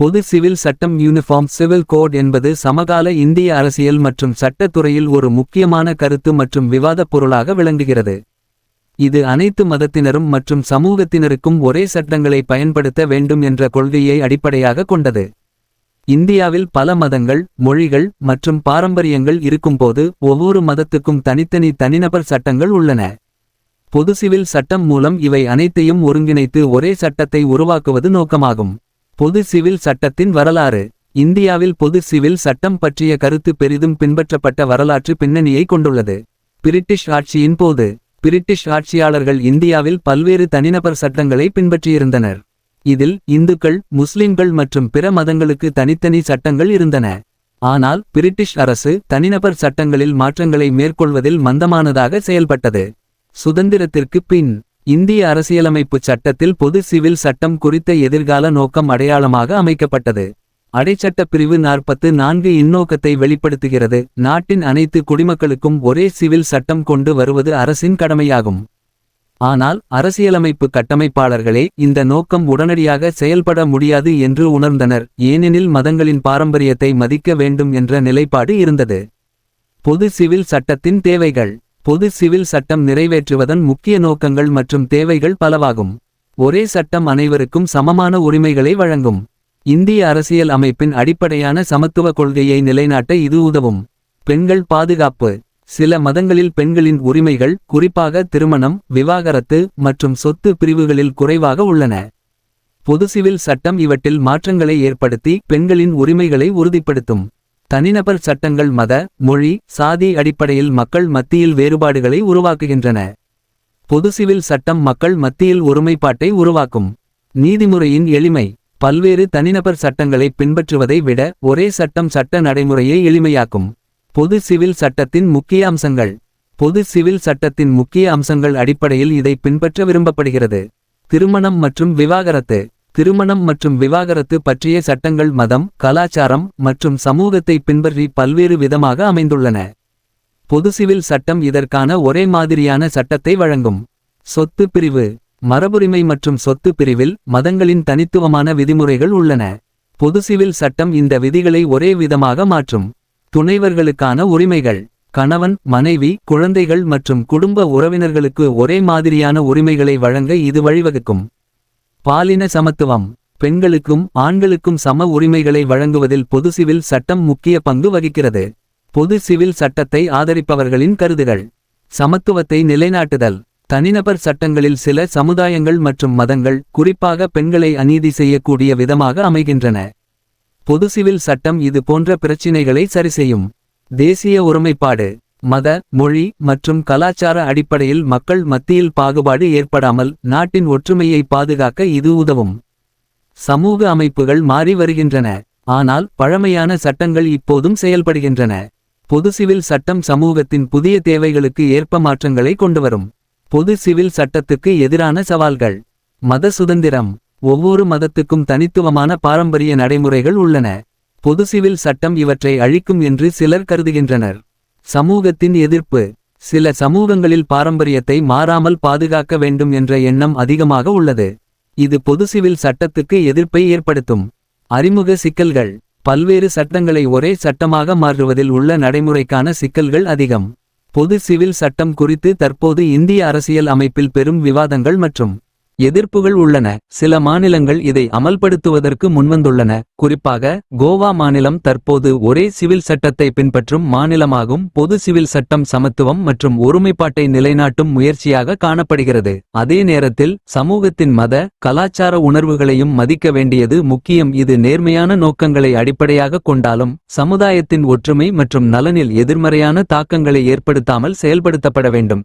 பொது சிவில் சட்டம் uniform civil code என்பது சமகால இந்திய அரசியல் மற்றும் சட்டத்துறையில் ஒரு முக்கியமான கருத்து மற்றும் விவாதப் பொருளாக விளங்குகிறது. இது அனைத்து மதத்தினரும் மற்றும் சமூகத்தினருக்கும் ஒரே சட்டங்களை பயன்படுத்த வேண்டும் என்ற கொள்கையை அடிப்படையாக கொண்டது. இந்தியாவில் பல மதங்கள் மொழிகள் மற்றும் பாரம்பரியங்கள் இருக்கும்போது ஒவ்வொரு மதத்துக்கும் தனித்தனி தனிநபர் சட்டங்கள் உள்ளன. பொது சிவில் சட்டம் மூலம் இவை அனைத்தையும் ஒருங்கிணைத்து ஒரே சட்டத்தை உருவாக்குவது நோக்கமாகும். பொது சிவில் சட்டத்தின் வரலாறு இந்தியாவில் பொது சிவில் சட்டம் பற்றிய கருத்து பெரிதும் பின்பற்றப்பட்ட வரலாற்று பின்னணியை கொண்டுள்ளது. பிரிட்டிஷ் ஆட்சியின் போது பிரிட்டிஷ் ஆட்சியாளர்கள் இந்தியாவில் பல்வேறு தனிநபர் சட்டங்களை பின்பற்றியிருந்தனர். இதில் இந்துக்கள் முஸ்லிம்கள் மற்றும் பிற மதங்களுக்கு தனித்தனி சட்டங்கள் இருந்தன. ஆனால் பிரிட்டிஷ் அரசு தனிநபர் சட்டங்களில் மாற்றங்களை மேற்கொள்வதில் மந்தமானதாக செயல்பட்டது. சுதந்திரத்திற்கு பின் இந்திய அரசியலமைப்புச் சட்டத்தில் பொது சிவில் சட்டம் குறித்த எதிர்கால நோக்கம் அடையாளமாக அமைக்கப்பட்டது. அடைச்சட்டப் பிரிவு நாற்பத்து நான்கு இந்நோக்கத்தை வெளிப்படுத்துகிறது. நாட்டின் அனைத்து குடிமக்களுக்கும் ஒரே சிவில் சட்டம் கொண்டு வருவது அரசின் கடமையாகும். ஆனால் அரசியலமைப்பு கட்டமைப்பாளர்களே இந்த நோக்கம் உடனடியாக செயல்பட முடியாது என்று உணர்ந்தனர். ஏனெனில் மதங்களின் பாரம்பரியத்தை மதிக்க வேண்டும் என்ற நிலைப்பாடு இருந்தது. பொது சிவில் சட்டத்தின் தேவைகள் பொது சிவில் சட்டம் நிறைவேற்றுவதன் முக்கிய நோக்கங்கள் மற்றும் தேவைகள் பலவாகும். ஒரே சட்டம் அனைவருக்கும் சமமான உரிமைகளை வழங்கும். இந்திய அரசியல் அமைப்பின் அடிப்படையான சமத்துவ கொள்கையை நிலைநாட்ட இது உதவும். பெண்கள் பாதுகாப்பு சில மதங்களில் பெண்களின் உரிமைகள் குறிப்பாக திருமணம் விவாகரத்து மற்றும் சொத்து பிரிவுகளில் குறைவாக உள்ளன. பொது சிவில் சட்டம் இவற்றில் மாற்றங்களை ஏற்படுத்தி பெண்களின் உரிமைகளை உறுதிப்படுத்தும். தனிநபர் சட்டங்கள் மத மொழி சாதி அடிப்படையில் மக்கள் மத்தியில் வேறுபாடுகளை உருவாக்குகின்றன. பொது சிவில் சட்டம் மக்கள் மத்தியில் ஒருமைப்பாட்டை உருவாக்கும். நீதிமுறையின் எளிமை பல்வேறு தனிநபர் சட்டங்களை பின்பற்றுவதை விட ஒரே சட்டம் சட்ட நடைமுறையை எளிமையாக்கும். பொது சிவில் சட்டத்தின் முக்கிய அம்சங்கள் பொது சிவில் சட்டத்தின் முக்கிய அம்சங்கள் அடிப்படையில் இதை பின்பற்ற விரும்பப்படுகிறது. திருமணம் மற்றும் விவாகரத்து திருமணம் மற்றும் விவாகரத்து பற்றிய சட்டங்கள் மதம் கலாச்சாரம் மற்றும் சமூகத்தை பின்பற்றி பல்வேறு விதமாக அமைந்துள்ளன. பொது சிவில் சட்டம் இதற்கான ஒரே மாதிரியான சட்டத்தை வழங்கும். சொத்து பிரிவு மரபுரிமை மற்றும் சொத்து பிரிவில் மதங்களின் தனித்துவமான விதிமுறைகள் உள்ளன. பொது சிவில் சட்டம் இந்த விதிகளை ஒரே விதமாக மாற்றும். துணைவர்களுக்கான உரிமைகள் கணவன் மனைவி குழந்தைகள் மற்றும் குடும்ப உறவினர்களுக்கு ஒரே மாதிரியான உரிமைகளை வழங்க இது வழிவகுக்கும். பாலின சமத்துவம் பெண்களுக்கும் ஆண்களுக்கும் சம உரிமைகளை வழங்குவதில் பொது சிவில் சட்டம் முக்கிய பங்கு வகிக்கிறது. பொது சிவில் சட்டத்தை ஆதரிப்பவர்களின் கருதுகள். சமத்துவத்தை நிலைநாட்டுதல் தனிநபர் சட்டங்களில் சில சமுதாயங்கள் மற்றும் மதங்கள் குறிப்பாக பெண்களை அநீதி செய்யக்கூடிய விதமாக அமைகின்றன. பொது சிவில் சட்டம் இது போன்ற பிரச்சினைகளை சரிசெய்யும். தேசிய ஒருமைப்பாடு மத மொழி மற்றும் கலாச்சார அடிப்படையில் மக்கள் மத்தியில் பாகுபாடு ஏற்படாமல் நாட்டின் ஒற்றுமையை பாதுகாக்க இது உதவும். சமூக அமைப்புகள் மாறி வருகின்றன. ஆனால் பழமையான சட்டங்கள் இப்போதும் செயல்படுகின்றன. பொது சிவில் சட்டம் சமூகத்தின் புதிய தேவைகளுக்கு ஏற்ப மாற்றங்களை கொண்டுவரும். பொது சிவில் சட்டத்துக்கு எதிரான சவால்கள் மத சுதந்திரம் ஒவ்வொரு மதத்துக்கும் தனித்துவமான பாரம்பரிய நடைமுறைகள் உள்ளன. பொது சிவில் சட்டம் இவற்றை அழிக்கும் என்று சிலர் கருதுகின்றனர். சமூகத்தின் எதிர்ப்பு சில சமூகங்களில் பாரம்பரியத்தை மாறாமல் பாதுகாக்க வேண்டும் என்ற எண்ணம் அதிகமாக உள்ளது. இது பொது சிவில் சட்டத்துக்கு எதிர்ப்பை ஏற்படுத்தும். அறிமுக சிக்கல்கள் பல்வேறு சட்டங்களை ஒரே சட்டமாக மாற்றுவதில் உள்ள நடைமுறைக்கான சிக்கல்கள் அதிகம். பொது சிவில் சட்டம் குறித்து தற்போது இந்திய அரசியல் அமைப்பில் பெரும் விவாதங்கள் மற்றும் எதிர்ப்புகள் உள்ளன. சில மாநிலங்கள் இதை அமல்படுத்துவதற்கு முன்வந்துள்ளன. குறிப்பாக கோவா மாநிலம் தற்போது ஒரே சிவில் சட்டத்தை பின்பற்றும் மாநிலமாகும். பொது சிவில் சட்டம் சமத்துவம் மற்றும் ஒருமைப்பாட்டை நிலைநாட்டும் முயற்சியாக காணப்படுகிறது. அதே நேரத்தில் சமூகத்தின் மத கலாச்சார உணர்வுகளையும் மதிக்க வேண்டியது முக்கியம். இது நேர்மையான நோக்கங்களை அடிப்படையாக கொண்டாலும் சமுதாயத்தின் ஒற்றுமை மற்றும் நலனில் எதிர்மறையான தாக்கங்களை ஏற்படுத்தாமல் செயல்படுத்தப்பட வேண்டும்.